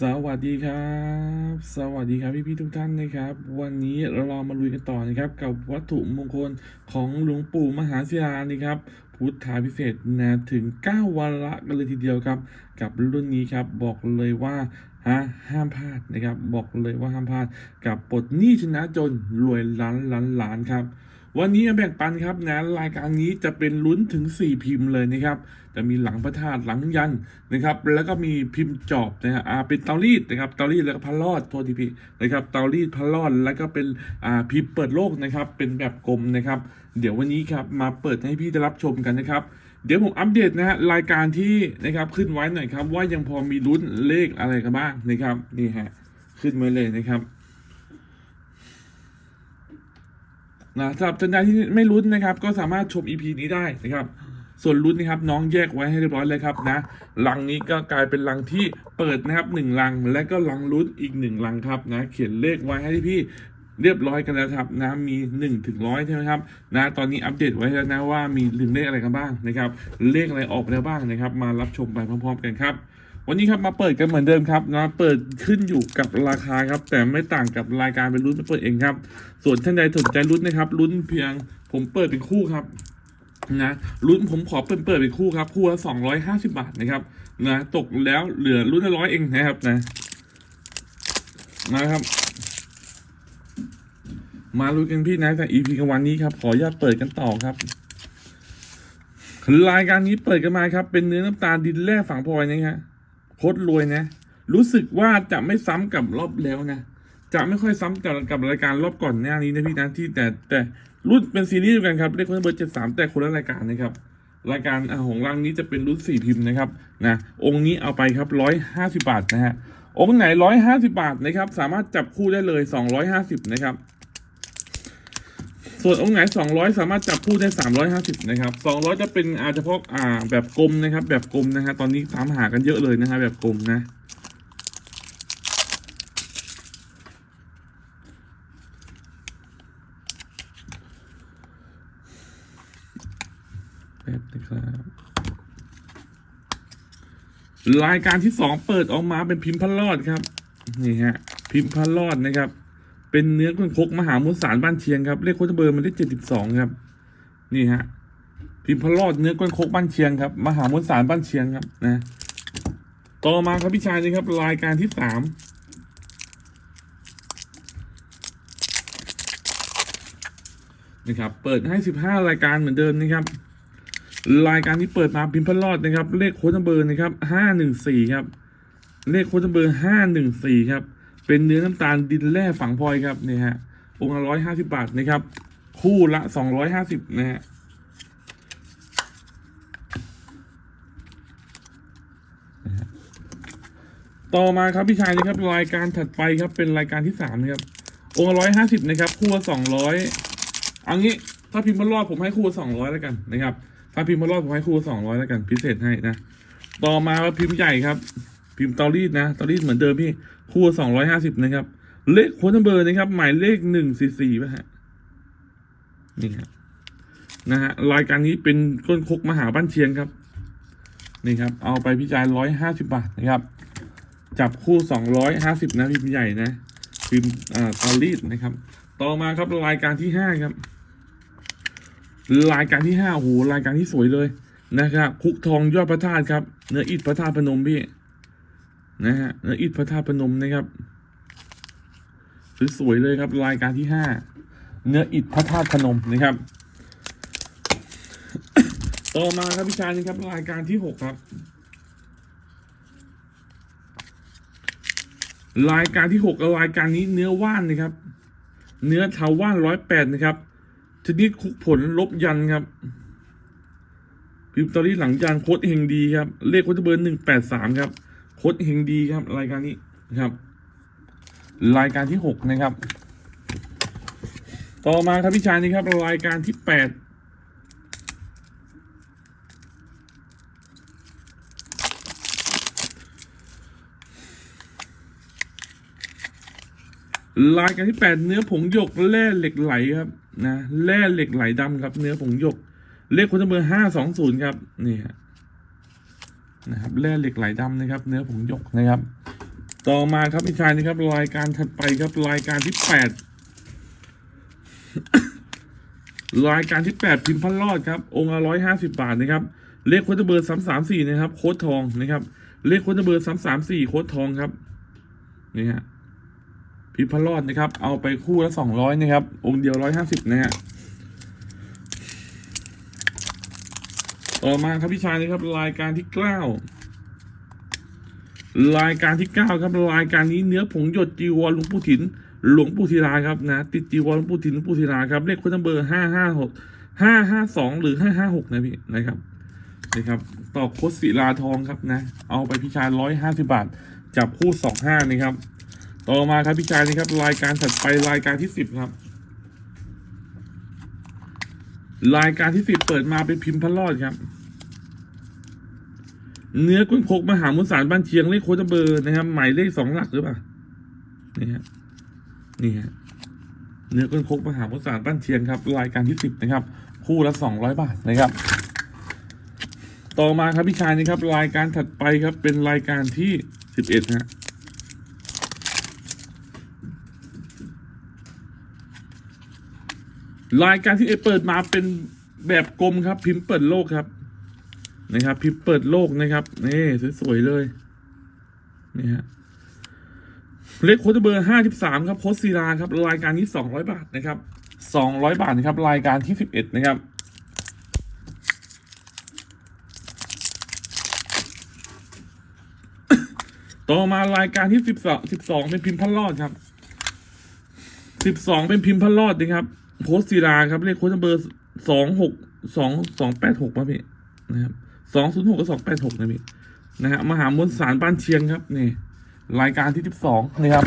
สวัสดีครับ สวัสดีครับพี่พี่ๆทุกท่านนะครับ วันนี้เรามาลุยกันต่อนะครับกับวัตถุมงคลของหลวงปู่มหาศิลานะครับ พุทธาพิเศษนะถึง 9 วันละกันเลยทีเดียวครับ กับรุ่นนี้ครับบอกเลยว่าฮะห้ามพลาดนะครับ บอกเลยว่าห้ามพลาด กับปลดหนี้ชนะจนรวยล้านล้านล้านครับ วันนี้แบ่งปันครับนะรายการนี้จะเป็นลุ้นถึง 4 พิมพ์เลยนะครับ จะมีหลังพระธาตุหลังยันนะครับ แล้วก็มีพิมพ์จอบนะฮะอ่าเป็นเตารีดนะครับเตารีดแล้วก็พันลอดโทษทีพี่นะครับเตารีดพันลอดแล้วก็เป็นอ่าพิมพ์เปิดโลกนะครับ เป็นแบบกลมนะครับ เดี๋ยววันนี้ครับมาเปิดให้พี่ได้รับชมกันนะครับเดี๋ยวผมอัปเดตนะฮะรายการที่นะครับขึ้นไว้หน่อยครับ ว่ายังพอมีลุ้นเลขอะไรกันบ้างนะครับนี่ฮะขึ้นมาเลยนะครับ นะสำหรับท่านใดที่ไม่ลุ้นนะครับ ก็สามารถชม EP นี้ได้นะครับ ส่วนลุ้นนะครับน้องแยกไว้ให้เรียบร้อยเลยครับนะลังนี้ก็กลายเป็นลังที่เปิดนะครับหนึ่งลัง และก็ลังลุ้นอีกหนึ่งลังครับนะเขียนเลขไว้ให้พี่เรียบร้อยกันแล้วครับนะมี1นถึงร้อยใช่ไหมครับนะตอนนี้อัปเดตไว้แล้วนะว่ามีลืมเลขอะไรกันบ้างนะครับเลขอะไรออกไปแล้วบ้างนะครับ มารับชมไปพร้อม ๆ กันครับ วันนี้ครับมาเปิดกันเหมือนเดิมครับนะเปิดขึ้นอยู่กับราคาครับ แต่ไม่ต่างกับรายการเป็นรุ่นไปเปิดเองครับ ส่วนท่านใดสนใจรุ่นนะครับรุ่นเพียงผมเปิดเป็นคู่ครับนะรุ่นผมขอเปิดเปิดเป็นคู่ครับ คู่ละสองร้อยห้าสิบาทนะครับนะตกแล้วเหลือรุ่นละร้อยเองนะครับนะนะครับ มาลุ้นกันพี่นะแต่ EP กันวันนี้ครับ ขออนุญาตเปิดกันต่อครับรายการนี้เปิดกันมาครับ เป็นเนื้อน้ำตาลดินแร่ฝังพลอยนะฮะ โคตรรวยนะ รู้สึกว่าจะไม่ซ้ำกับรอบแล้วนะ จะไม่ค่อยซ้ำกับกับรายการรอบก่อนหน้านี้นะพี่นะที่แต่แต่รุ่นเป็นซีรีส์เดียวกันครับเลขคนเบอร์เจ็ดสามแต่คนละรายการนะครับ รายการอาของรังนี้จะเป็นรุ่นสี่พิมพ์นะครับนะองค์นี้เอาไปครับร้อยห้าสิบาทนะฮะองค์ไหนร้อยห้าสิบาทนะครับ สามารถจับคู่ได้เลยสองร้อยห้าสิบนะครับ ส่วนองค์ไหนสองร้อยสามารถจับคู่ได้สามร้อยห้าสิบนะครับสองร้อยจะเป็นอาเฉพาะอ่าแบบกลมนะครับ แบบกลมนะฮะตอนนี้ตามหากันเยอะเลยนะฮะแบบกลมนะแป๊บนะครับรายการที่สองเปิดออกมาเป็นพิมพ์พันลอดครับ นี่ฮะพิมพ์พันลอดนะครับ เป็นเนื้อก้นคกมหามุสารบ้านเชียงครับเลขโคตรเบอร์มันได้เจ็ดสิบสองครับ นี่ฮะพิมพ์พลอดเนื้อก้นคกบ้านเชียงครับมหามุสารบ้านเชียงครับนะ ต่อมาครับพี่ชายนี่ครับ รายการที่สามนะครับ เปิดให้สิบห้ารายการเหมือนเดิมนะครับ รายการที่เปิดมาพิมพ์พลอดนะครับ เลขโค้ดเบอร์นะครับห้าหนึ่งสี่ครับ เลขโค้ดเบอร์ห้าหนึ่งสี่ครับ เป็นเนื้อน้ำตาลดินแร่ฝังพลอยครับนี่ฮะองค์ละร้อยห้าสิบาทนะครับ คู่ละสองร้อยห้าสิบนะฮะต่อมาครับพี่ชายนะครับรายการถัดไปครับเป็นรายการที่สามนะครับองค์ละร้อยห้าสิบนะครับคู่ละสองร้อยเอางี้ถ้าพิมพ์พลอดผมให้คู่ละสองร้อยแล้วกันนะครับ ถ้าพิมพ์พลอดผมให้คู่ละสองร้อยแล้วกัน พิเศษให้นะ ต่อมาว่าพิมพ์ใหญ่ครับ พิมพ์เตารีดนะเตารีดเหมือนเดิมพี่คู่สองร้อยห้าสิบนะครับ เลขโค้ดนัมเบอร์นะครับ หมายเลขหนึ่งสี่สี่ป่ะฮะนี่ครับนะฮะรายการนี้เป็นก้นคกมหาบ้านเชียงครับ นี่ครับ เอาไปพิจารร้อยห้าสิบบาทนะครับ จับคู่สองร้อยห้าสิบนะพิมพ์ใหญ่นะพิมพ์อ่าตารีดนะครับ ต่อมาครับรายการที่ห้าครับ รายการที่ห้าโอ้โหรายการที่สวยเลยนะครับ คุกทองยอดพระธาตุครับ เนื้ออิฐพระธาตุพนมพี่ นะฮะเนื้ออิฐพระธาตุพนมนะครับสวยๆเลยครับรายการที่ห้าเนื้ออิฐพระธาตุพนมนะครับ ต่อมาครับพี่ชายนะครับรายการที่หกครับ รายการที่หกรายการนี้เนื้อว่านนะครับ เนื้อเทาว่านร้อยแปดนะครับชนิดคุกผลลบยันครับพิมพ์ตอรี่หลังยันโค้ดเฮงดีครับ เลขโค้ดเบอร์หนึ่งแปดสามครับ โค้ดเฮงดีครับ รายการนี้นะครับ รายการที่หกนะครับ ต่อมาครับพี่ชายนี่ครับ รายการที่แปดรายการที่แปดเนื้อผงหยกแร่เหล็กไหลครับนะแร่เหล็กไหลดำครับ เนื้อผงหยกเลขคนเบอร์ห้าสองศูนย์ครับนี่ฮะ นะครับแร่เหล็กไหลดำนะครับ เนื้อผงหยกนะครับ ต่อมาครับพี่ชายนะครับ รายการถัดไปครับรายการที่แปดรายการที่แปดพิมพ์พันรอดครับ องค์ละร้อยห้าสิบาทนะครับ เลขโค้ดเบอร์สามสามสี่นะครับ โค้ดทองนะครับ เลขโค้ดเบอร์สามสามสี่โค้ดทองครับนี่ฮะพิมพ์พันรอดนะครับ เอาไปคู่ละสองร้อยนะครับ องค์เดียวร้อยห้าสิบนะฮะ ต่อมาครับพี่ชายนะครับรายการที่เก้ารายการที่เก้าครับรายการนี้เนื้อผงหยดจีวรหลวงปู่ถิน หลวงปู่ธีราครับนะ ติดจีวรหลวงปู่ถินหลวงปู่ธีราครับเลขคนเบอร์ห้าห้าหกห้าห้าสองหรือห้าห้าหกนะพี่นะครับนะครับต่อโคดศิลาทองครับนะ เอาไปพี่ชายร้อยห้าสิบาท จับคู่สองห้านะครับ ต่อมาครับพี่ชายนะครับรายการถัดไปรายการที่สิบครับ รายการที่สิบเปิดมาเป็นพิมพ์พระรอดครับ เนื้อกุ้งพกมหามุสารบ้านเชียงเลขโค้ดเบอร์นะครับ หมายเลขสองหลักหรือเปล่านี่ฮะนี่ฮะเนื้อกุ้งพกมหามุสารบ้านเชียงครับ รายการที่สิบนะครับ คู่ละสองร้อยบาทนะครับ ต่อมาครับพี่ชายนะครับ รายการถัดไปครับ เป็นรายการที่สิบเอ็ดฮะ รายการที่เอเปิดมาเป็นแบบกลมครับ พิมพ์เปิดโลกครับ นะครับ พิมพ์เปิดโลกนะครับนี่สวยๆเลยนี่ฮะเลขโค้ดเบอร์ห้าสิบสามครับโค้ดซีราครับ รายการนี้สองร้อยบาทนะครับสองร้อยบาทนะครับ รายการที่สิบเอ็ดนะครับต่อมารายการที่สิบสองสิบสองเป็นพิมพ์พันรอดครับสิบสองเป็นพิมพ์พันรอดนะครับ โค้ดซีราครับ เลขโค้ดเบอร์สองหกสองสองแปดหกป่ะพี่นะครับสองศูนย์หกกับสองแปดหกนะพี่นะฮะมหามวลสารบ้านเชียงครับนี่รายการที่สิบสองนะครับ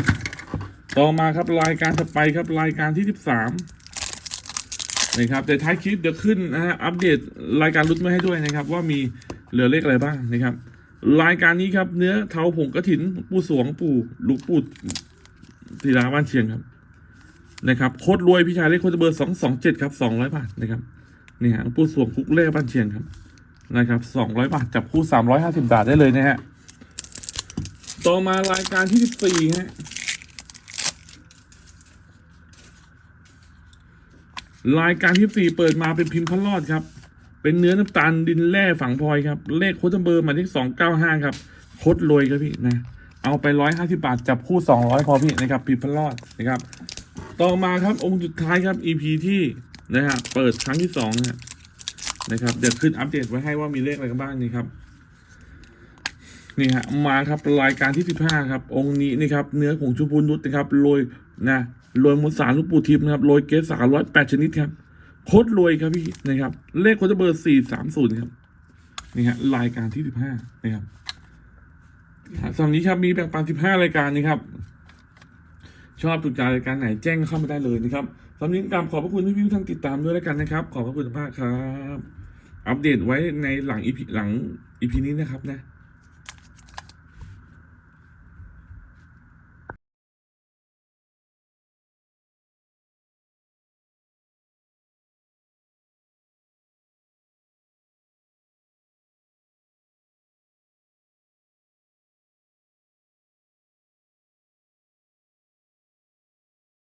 ต่อมาครับรายการถัดไปครับรายการที่สิบสามนะครับแต่ท้ายคลิปเดี๋ยวขึ้นนะฮะอัปเดตรายการลุ้นมาให้ด้วยนะครับ ว่ามีเหลือเลขอะไรบ้างนะครับ รายการนี้ครับเนื้อเทาผงกระถินปูสวงปู่ลูกปู่ธีราบ้านเชียงครับ นะครับโคตรรวยพี่ชายเลขโคตรเบอร์สองสองเจ็ดครับสองร้อยบาทนะครับนี่ฮะปู่สวงคุกเล่บ้านเชียงครับนะครับสองร้อยบาทจับคู่สามร้อยห้าสิบาทได้เลยนะฮะต่อมารายการที่สิบสี่ฮะรายการที่สี่เปิดมาเป็นพิมพ์พระรอดครับ เป็นเนื้อน้ำตาลดินแร่ฝังพลอยครับ เลขโค้ดเบอร์หมายเลขสองเก้าห้าครับโคตรรวยครับพี่นะเอาไปร้อยห้าสิบาทจับคู่สองร้อยพอพี่นะครับพิมพ์พระรอดนะครับ ต่อมาครับองค์สุดท้ายครับ EP ที่นะฮะเปิดครั้งที่สองนะครับเดี๋ยวขึ้นอัปเดตไว้ให้ว่ามีเลขอะไรกันบ้างนี่ครับนี่ฮะมาครับรายการที่สิบห้าครับ องค์นี้นี่ครับเนื้อของชุพูนุชนะครับโรยนะโรยมวลสารลูกปูทิพย์นะครับโรยเกสาร้อยแปดชนิดครับโคตรรวยครับพี่นะครับ เลขโคตรเบอร์สี่สามศูนย์ครับนี่ฮะรายการที่สิบห้านะครับสำหรับนี้ครับมีแบ่งปันสิบห้ารายการนี้ครับ ชอบถูกใจรายการไหนแจ้งเข้ามาได้เลยนะครับสำหรับนี้กราบขอบพระคุณที่พี่ท่านติดตามด้วยแล้วกันนะครับ ขอบพระคุณมากครับ อัปเดตไว้ในหลังอีพีหลังอีพีนี้นะครับนะ